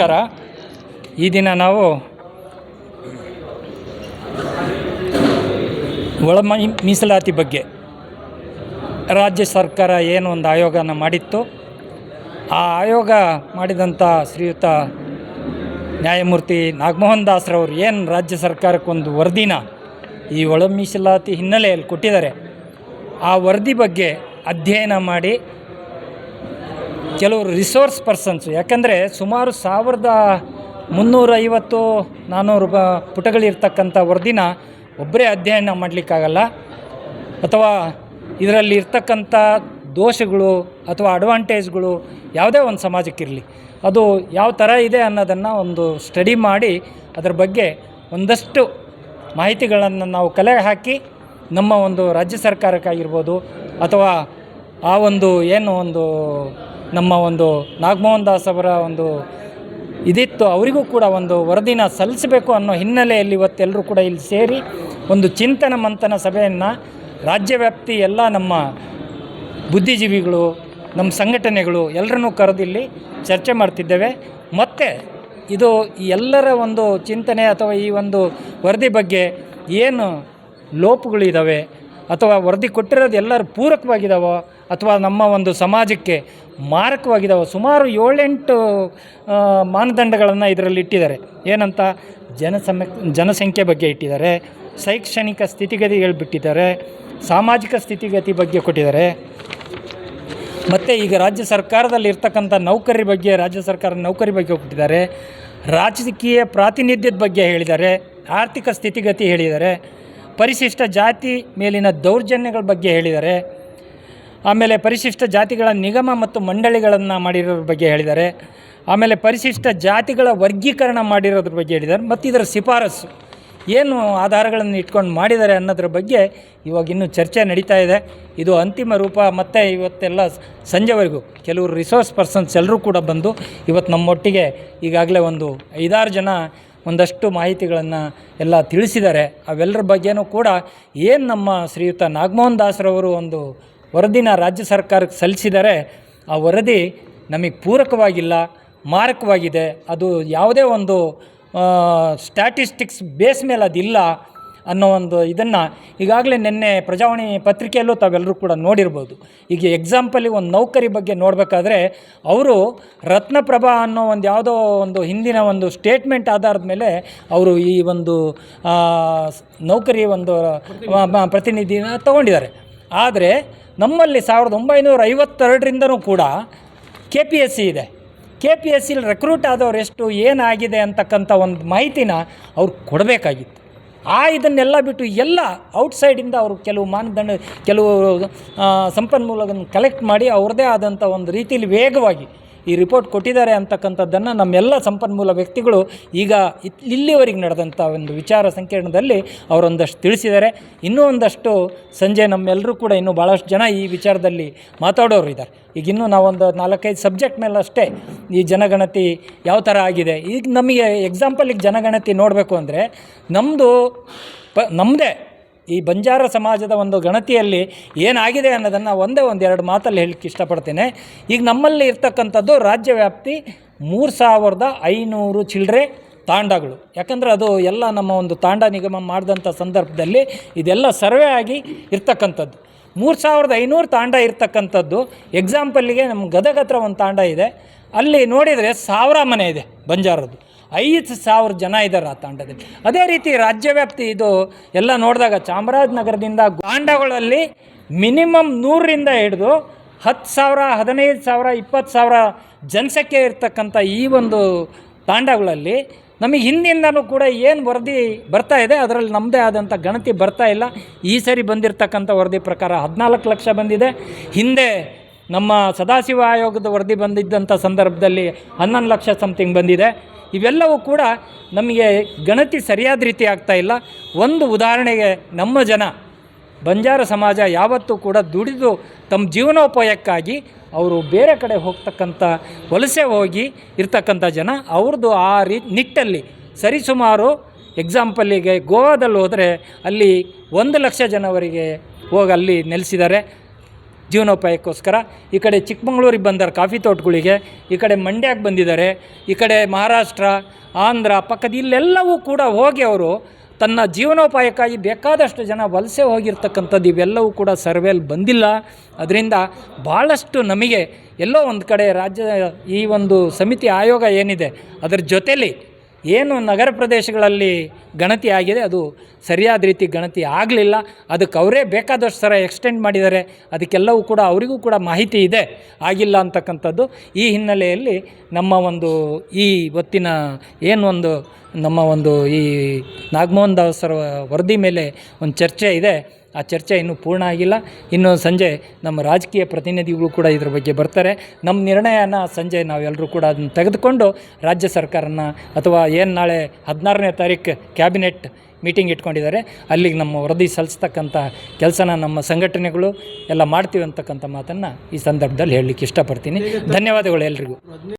ನಮಸ್ಕಾರ. ಈ ದಿನ ನಾವು ಒಳ ಮೀಸಲಾತಿ ಬಗ್ಗೆ ರಾಜ್ಯ ಸರ್ಕಾರ ಏನು ಒಂದು ಆಯೋಗನ ಮಾಡಿತ್ತು? ಆ ಆಯೋಗ ಮಾಡಿದಂಥ ಶ್ರೀಯುತ ನ್ಯಾಯಮೂರ್ತಿ ನಾಗಮೋಹನ್ ದಾಸ್ರವರು ಏನು ರಾಜ್ಯ ಸರ್ಕಾರಕ್ಕೊಂದು ವರದಿನ ಈ ಒಳ ಮೀಸಲಾತಿ ಹಿನ್ನೆಲೆಯಲ್ಲಿ ಕೊಟ್ಟಿದ್ದಾರೆ, ಆ ವರದಿ ಬಗ್ಗೆ ಅಧ್ಯಯನ ಮಾಡಿ ಕೆಲವರು ರಿಸೋರ್ಸ್ ಪರ್ಸನ್ಸು ಯಾಕಂದರೆ ಸುಮಾರು ಸಾವಿರದ ಮುನ್ನೂರೈವತ್ತು ನಾನ್ನೂರು ಪುಟಗಳಿರ್ತಕ್ಕಂಥ ವರದಿನ ಒಬ್ಬರೇ ಅಧ್ಯಯನ ಮಾಡಲಿಕ್ಕಾಗಲ್ಲ. ಅಥವಾ ಇದರಲ್ಲಿ ಇರ್ತಕ್ಕಂಥ ದೋಷಗಳು ಅಥವಾ ಅಡ್ವಾಂಟೇಜ್ಗಳು ಯಾವುದೇ ಒಂದು ಸಮಾಜಕ್ಕಿರಲಿ. ಅದು ಯಾವ ಥರ ಇದೆ ಅನ್ನೋದನ್ನು ಒಂದು ಸ್ಟಡಿ ಮಾಡಿ ಅದರ ಬಗ್ಗೆ ಒಂದಷ್ಟು ಮಾಹಿತಿಗಳನ್ನು ನಾವು ಕಲೆ ಹಾಕಿ ನಮ್ಮ ಒಂದು ರಾಜ್ಯ ಸರ್ಕಾರಕ್ಕಾಗಿರ್ಬೋದು ಅಥವಾ ಆ ಒಂದು ಏನು ಒಂದು ನಮ್ಮ ಒಂದು ನಾಗಮೋಹನ್ ದಾಸ್ ಅವರ ಒಂದು ಇದಿತ್ತು. ಅವರಿಗೂ ಕೂಡ ಒಂದು ವರದಿನ ಸಲ್ಲಿಸಬೇಕು ಅನ್ನೋ ಹಿನ್ನೆಲೆಯಲ್ಲಿ ಇವತ್ತೆಲ್ಲರೂ ಕೂಡ ಇಲ್ಲಿ ಸೇರಿ ಒಂದು ಚಿಂತನ ಮಂಥನ ಸಭೆಯನ್ನು ರಾಜ್ಯವ್ಯಾಪ್ತಿ ಎಲ್ಲ ನಮ್ಮ ಬುದ್ಧಿಜೀವಿಗಳು, ನಮ್ಮ ಸಂಘಟನೆಗಳು ಎಲ್ಲರನ್ನೂ ಕರೆದಿಲ್ಲಿ ಚರ್ಚೆ ಮಾಡ್ತಿದ್ದೇವೆ. ಮತ್ತು ಇದು ಎಲ್ಲರ ಒಂದು ಚಿಂತನೆ ಅಥವಾ ಈ ಒಂದು ವರದಿ ಬಗ್ಗೆ ಏನು ಲೋಪಗಳಿದ್ದಾವೆ ಅಥವಾ ವರದಿ ಕೊಟ್ಟಿರೋದು ಎಲ್ಲರೂ ಪೂರಕವಾಗಿದ್ದಾವೋ ಅಥವಾ ನಮ್ಮ ಒಂದು ಸಮಾಜಕ್ಕೆ ಮಾರಕವಾಗಿದ್ದಾವೆ ಸುಮಾರು ಏಳೆಂಟು ಮಾನದಂಡಗಳನ್ನು ಇದರಲ್ಲಿ ಇಟ್ಟಿದ್ದಾರೆ. ಏನಂತ? ಜನಸಮ ಜನಸಂಖ್ಯೆ ಬಗ್ಗೆ ಇಟ್ಟಿದ್ದಾರೆ. ಶೈಕ್ಷಣಿಕ ಸ್ಥಿತಿಗತಿ ಹೇಳ್ಬಿಟ್ಟಿದ್ದಾರೆ ಸಾಮಾಜಿಕ ಸ್ಥಿತಿಗತಿ ಬಗ್ಗೆ ಕೊಟ್ಟಿದ್ದಾರೆ. ಮತ್ತು ಈಗ ರಾಜ್ಯ ಸರ್ಕಾರದಲ್ಲಿ ಇರ್ತಕ್ಕಂಥ ನೌಕರಿ ಬಗ್ಗೆ, ರಾಜ್ಯ ಸರ್ಕಾರ ನೌಕರಿ ಬಗ್ಗೆ ಕೊಟ್ಟಿದ್ದಾರೆ. ರಾಜಕೀಯ ಪ್ರಾತಿನಿಧ್ಯದ ಬಗ್ಗೆ ಹೇಳಿದ್ದಾರೆ. ಆರ್ಥಿಕ ಸ್ಥಿತಿಗತಿ ಹೇಳಿದ್ದಾರೆ. ಪರಿಶಿಷ್ಟ ಜಾತಿ ಮೇಲಿನ ದೌರ್ಜನ್ಯಗಳ ಬಗ್ಗೆ ಹೇಳಿದ್ದಾರೆ. ಆಮೇಲೆ ಪರಿಶಿಷ್ಟ ಜಾತಿಗಳ ನಿಗಮ ಮತ್ತು ಮಂಡಳಿಗಳನ್ನು ಮಾಡಿರೋದ್ರ ಬಗ್ಗೆ ಹೇಳಿದ್ದಾರೆ. ಆಮೇಲೆ ಪರಿಶಿಷ್ಟ ಜಾತಿಗಳ ವರ್ಗೀಕರಣ ಮಾಡಿರೋದ್ರ ಬಗ್ಗೆ ಹೇಳಿದ್ದಾರೆ. ಮತ್ತು ಇದರ ಶಿಫಾರಸು, ಏನು ಆಧಾರಗಳನ್ನು ಇಟ್ಕೊಂಡು ಮಾಡಿದ್ದಾರೆ ಅನ್ನೋದ್ರ ಬಗ್ಗೆ ಇವಾಗ ಇನ್ನೂ ಚರ್ಚೆ ನಡೀತಾ ಇದೆ. ಇದು ಅಂತಿಮ ರೂಪ, ಮತ್ತು ಇವತ್ತೆಲ್ಲ ಸಂಜೆವರೆಗೂ ಕೆಲವು ರಿಸೋರ್ಸ್ ಪರ್ಸನ್ಸ್ ಎಲ್ಲರೂ ಕೂಡ ಬಂದು ಇವತ್ತು ನಮ್ಮೊಟ್ಟಿಗೆ ಈಗಾಗಲೇ ಒಂದು ಐದಾರು ಜನ ಒಂದಷ್ಟು ಮಾಹಿತಿಗಳನ್ನು ಎಲ್ಲ ತಿಳಿಸಿದ್ದಾರೆ. ಅವೆಲ್ಲರ ಬಗ್ಗೆನೂ ಕೂಡ ಏನು ನಮ್ಮ ಶ್ರೀಯುತ ನಾಗಮೋಹನ್ ದಾಸರವರು ಒಂದು ವರದಿನ ರಾಜ್ಯ ಸರ್ಕಾರಕ್ಕೆ ಸಲ್ಲಿಸಿದರೆ ಆ ವರದಿ ನಮಗೆ ಪೂರಕವಾಗಿಲ್ಲ, ಮಾರಕವಾಗಿದೆ. ಅದು ಯಾವುದೇ ಒಂದು ಸ್ಟ್ಯಾಟಿಸ್ಟಿಕ್ಸ್ ಬೇಸ್ ಮೇಲೆ ಅದಿಲ್ಲ ಅನ್ನೋ ಒಂದು ಇದನ್ನು ಈಗಾಗಲೇ ನಿನ್ನೆ ಪ್ರಜಾವಾಣಿ ಪತ್ರಿಕೆಯಲ್ಲೂ ತಾವೆಲ್ಲರೂ ಕೂಡ ನೋಡಿರ್ಬೋದು. ಈಗ ಎಕ್ಸಾಂಪಲಿಗೆ ಒಂದು ನೌಕರಿ ಬಗ್ಗೆ ನೋಡಬೇಕಾದ್ರೆ ಅವರು ರತ್ನಪ್ರಭಾ ಅನ್ನೋ ಒಂದು ಯಾವುದೋ ಒಂದು ಹಿಂದಿನ ಒಂದು ಸ್ಟೇಟ್ಮೆಂಟ್ ಆಧಾರದ ಮೇಲೆ ಅವರು ಈ ಒಂದು ನೌಕರಿ ಒಂದು ಪ್ರತಿನಿಧಿನ ತಗೊಂಡಿದ್ದಾರೆ. ಆದರೆ ನಮ್ಮಲ್ಲಿ ಸಾವಿರದ ಒಂಬೈನೂರ ಐವತ್ತೆರಡರಿಂದನೂ ಕೂಡ ಕೆ ಪಿ ಎಸ್ ಸಿ ಇದೆ. ಕೆ ಪಿ ಎಸ್ ಸಿಲಿ ರೆಕ್ರೂಟ್ ಆದವ್ರು ಎಷ್ಟು, ಏನಾಗಿದೆ ಅಂತಕ್ಕಂಥ ಒಂದು ಮಾಹಿತಿನ ಅವ್ರು ಕೊಡಬೇಕಾಗಿತ್ತು. ಆ ಇದನ್ನೆಲ್ಲ ಬಿಟ್ಟು ಎಲ್ಲ ಔಟ್ಸೈಡಿಂದ ಅವರು ಕೆಲವು ಮಾನದಂಡ, ಕೆಲವು ಸಂಪನ್ಮೂಲಗಳನ್ನು ಕಲೆಕ್ಟ್ ಮಾಡಿ ಅವ್ರದ್ದೇ ಆದಂಥ ಒಂದು ರೀತಿಯಲ್ಲಿ ವೇಗವಾಗಿ ಈ ರಿಪೋರ್ಟ್ ಕೊಟ್ಟಿದ್ದಾರೆ ಅಂತಕ್ಕಂಥದ್ದನ್ನು ನಮ್ಮೆಲ್ಲ ಸಂಪನ್ಮೂಲ ವ್ಯಕ್ತಿಗಳು ಈಗ ಇಲ್ಲಿವರೆಗೆ ನಡೆದಂಥ ಒಂದು ವಿಚಾರ ಸಂಕಿರಣದಲ್ಲಿ ಅವರೊಂದಷ್ಟು ತಿಳಿಸಿದ್ದಾರೆ. ಇನ್ನೂ ಒಂದಷ್ಟು ಸಂಜೆ ನಮ್ಮೆಲ್ಲರೂ ಕೂಡ ಇನ್ನೂ ಭಾಳಷ್ಟು ಜನ ಈ ವಿಚಾರದಲ್ಲಿ ಮಾತಾಡೋರು ಇದ್ದಾರೆ. ಈಗ ಇನ್ನೂ ನಾವೊಂದು ನಾಲ್ಕೈದು ಸಬ್ಜೆಕ್ಟ್ ಮೇಲೆ ಅಷ್ಟೇ ಈ ಜನಗಣತಿ ಯಾವ ಥರ ಆಗಿದೆ. ಈಗ ನಮಗೆ ಎಕ್ಸಾಂಪಲ್ ಈಗ ಜನಗಣತಿ ನೋಡಬೇಕು ಅಂದರೆ ನಮ್ಮದು ಪ ನಮ್ಮದೇ ಈ ಬಂಜಾರ ಸಮಾಜದ ಒಂದು ಗಣತಿಯಲ್ಲಿ ಏನಾಗಿದೆ ಅನ್ನೋದನ್ನು ಒಂದೇ ಒಂದು ಎರಡು ಮಾತಲ್ಲಿ ಹೇಳಕ್ಕೆ ಇಷ್ಟಪಡ್ತೇನೆ. ಈಗ ನಮ್ಮಲ್ಲಿ ಇರ್ತಕ್ಕಂಥದ್ದು ರಾಜ್ಯವ್ಯಾಪ್ತಿ ಮೂರು ಸಾವಿರದ ಐನೂರು ಚಿಲ್ಲರೆ ತಾಂಡಗಳು. ಯಾಕಂದರೆ ಅದು ಎಲ್ಲ ನಮ್ಮ ಒಂದು ತಾಂಡ ನಿಗಮ ಮಾಡಿದಂಥ ಸಂದರ್ಭದಲ್ಲಿ ಇದೆಲ್ಲ ಸರ್ವೆ ಆಗಿ ಇರ್ತಕ್ಕಂಥದ್ದು. ಮೂರು ಸಾವಿರದ ಐನೂರು ತಾಂಡ ಇರ್ತಕ್ಕಂಥದ್ದು. ಎಕ್ಸಾಂಪಲ್ಲಿಗೆ ನಮ್ಮ ಗದಗ ಹತ್ರ ಒಂದು ತಾಂಡ ಇದೆ. ಅಲ್ಲಿ ನೋಡಿದರೆ ಸಾವಿರ ಮನೆ ಇದೆ ಬಂಜಾರದ್ದು. ಐದು ಸಾವಿರ ಜನ ಇದ್ದಾರೆ ಆ ತಾಂಡದಲ್ಲಿ. ಅದೇ ರೀತಿ ರಾಜ್ಯವ್ಯಾಪ್ತಿ ಇದು ಎಲ್ಲ ನೋಡಿದಾಗ ಚಾಮರಾಜನಗರದಿಂದ ತಾಂಡಗಳಲ್ಲಿ ಮಿನಿಮಮ್ ನೂರರಿಂದ ಹಿಡಿದು ಹತ್ತು ಸಾವಿರ, ಹದಿನೈದು ಸಾವಿರ, ಇಪ್ಪತ್ತು ಸಾವಿರ ಜನಸಂಖ್ಯೆ ಇರ್ತಕ್ಕಂಥ ಈ ಒಂದು ತಾಂಡಗಳಲ್ಲಿ ನಮಗೆ ಹಿಂದಿಂದನೂ ಕೂಡ ಏನು ವರದಿ ಬರ್ತಾ ಇದೆ, ಅದರಲ್ಲಿ ನಮ್ಮದೇ ಆದಂಥ ಗಣತಿ ಬರ್ತಾ ಇಲ್ಲ. ಈ ಸರಿ ಬಂದಿರತಕ್ಕಂಥ ವರದಿ ಪ್ರಕಾರ ಹದಿನಾಲ್ಕು ಲಕ್ಷ ಬಂದಿದೆ. ಹಿಂದೆ ನಮ್ಮ ಸದಾಶಿವ ಆಯೋಗದ ವರದಿ ಬಂದಿದ್ದಂಥ ಸಂದರ್ಭದಲ್ಲಿ ಹನ್ನೊಂದು ಲಕ್ಷ ಸಮಥಿಂಗ್ ಬಂದಿದೆ. ಇವೆಲ್ಲವೂ ಕೂಡ ನಮಗೆ ಗಣತಿ ಸರಿಯಾದ ರೀತಿ ಆಗ್ತಾ ಇಲ್ಲ. ಒಂದು ಉದಾಹರಣೆಗೆ ನಮ್ಮ ಜನ, ಬಂಜಾರ ಸಮಾಜ ಯಾವತ್ತೂ ಕೂಡ ದುಡಿದು ತಮ್ಮ ಜೀವನೋಪಾಯಕ್ಕಾಗಿ ಅವರು ಬೇರೆ ಕಡೆ ಹೋಗ್ತಕ್ಕಂಥ, ವಲಸೆ ಹೋಗಿ ಇರ್ತಕ್ಕಂಥ ಜನ, ಅವ್ರದ್ದು ಆ ರೀ, ನಿಟ್ಟಲ್ಲಿ ಸರಿಸುಮಾರು ಎಕ್ಸಾಂಪಲ್ಲಿಗೆ ಗೋವಾದಲ್ಲಿ ಹೋದರೆ ಅಲ್ಲಿ ಒಂದು ಲಕ್ಷ ಜನವರಿಗೆ ಹೋಗಿ ಅಲ್ಲಿ ನೆಲೆಸಿದ್ದಾರೆ. ಜೀವನೋಪಾಯಕ್ಕೋಸ್ಕರ ಈ ಕಡೆ ಚಿಕ್ಕಮಗಳೂರಿಗೆ ಬಂದಾರೆ ಕಾಫಿ ತೋಟಗಳಿಗೆ, ಈ ಕಡೆ ಮಂಡ್ಯಕ್ಕೆ ಬಂದಿದ್ದಾರೆ, ಈ ಕಡೆ ಮಹಾರಾಷ್ಟ್ರ, ಆಂಧ್ರ, ಪಕ್ಕದ ಇಲ್ಲೆಲ್ಲವೂ ಕೂಡ ಹೋಗಿ ಅವರು ತನ್ನ ಜೀವನೋಪಾಯಕ್ಕಾಗಿ ಬೇಕಾದಷ್ಟು ಜನ ವಲಸೆ ಹೋಗಿರ್ತಕ್ಕಂಥದ್ದು ಇವೆಲ್ಲವೂ ಕೂಡ ಸರ್ವೇಲಿ ಬಂದಿಲ್ಲ. ಅದರಿಂದ ಭಾಳಷ್ಟು ನಮಗೆ ಎಲ್ಲೋ ಒಂದು ಕಡೆ ರಾಜ್ಯ ಈ ಒಂದು ಸಮಿತಿ ಆಯೋಗ ಏನಿದೆ, ಅದರ ಜೊತೆಲಿ ಏನು ನಗರ ಪ್ರದೇಶಗಳಲ್ಲಿ ಗಣತಿ ಆಗಿದೆ, ಅದು ಸರಿಯಾದ ರೀತಿ ಗಣತಿ ಆಗಲಿಲ್ಲ. ಅದಕ್ಕೆ ಅವರೇ ಬೇಕಾದಷ್ಟು ಸರ ಎಕ್ಸ್ಟೆಂಡ್ ಮಾಡಿದ್ದಾರೆ. ಅದಕ್ಕೆಲ್ಲವೂ ಕೂಡ ಅವರಿಗೂ ಕೂಡ ಮಾಹಿತಿ ಇದೆ. ಆಗಿಲ್ಲ ಅಂತಕ್ಕಂಥದ್ದು. ಈ ಹಿನ್ನೆಲೆಯಲ್ಲಿ ನಮ್ಮ ಒಂದು ಈ ಹೊತ್ತಿನ ಏನು ಒಂದು ನಮ್ಮ ಒಂದು ಈ ನಾಗಮೋಹನ್ ದಾಸರ ವರದಿ ಮೇಲೆ ಒಂದು ಚರ್ಚೆ ಇದೆ. ಆ ಚರ್ಚೆ ಇನ್ನೂ ಪೂರ್ಣ ಆಗಿಲ್ಲ. ಇನ್ನು ಸಂಜೆ ನಮ್ಮ ರಾಜಕೀಯ ಪ್ರತಿನಿಧಿಗಳು ಕೂಡ ಇದ್ರ ಬಗ್ಗೆ ಬರ್ತಾರೆ. ನಮ್ಮ ನಿರ್ಣಯನ ಸಂಜೆ ನಾವೆಲ್ಲರೂ ಕೂಡ ಅದನ್ನು ತೆಗೆದುಕೊಂಡು ರಾಜ್ಯ ಸರ್ಕಾರನ ಅಥವಾ ಏನು ನಾಳೆ ಹದಿನಾರನೇ ತಾರೀಕು ಕ್ಯಾಬಿನೆಟ್ ಮೀಟಿಂಗ್ ಇಟ್ಕೊಂಡಿದ್ದಾರೆ. ಅಲ್ಲಿಗೆ ನಮ್ಮ ವರದಿ ಸಲ್ಲಿಸ್ತಕ್ಕಂಥ ಕೆಲಸನ ನಮ್ಮ ಸಂಘಟನೆಗಳು ಎಲ್ಲ ಮಾಡ್ತೀವಿ ಅಂತಕ್ಕಂಥ ಮಾತನ್ನು ಈ ಸಂದರ್ಭದಲ್ಲಿ ಹೇಳಲಿಕ್ಕೆ ಇಷ್ಟಪಡ್ತೀನಿ. ಧನ್ಯವಾದಗಳು ಎಲ್ರಿಗೂ.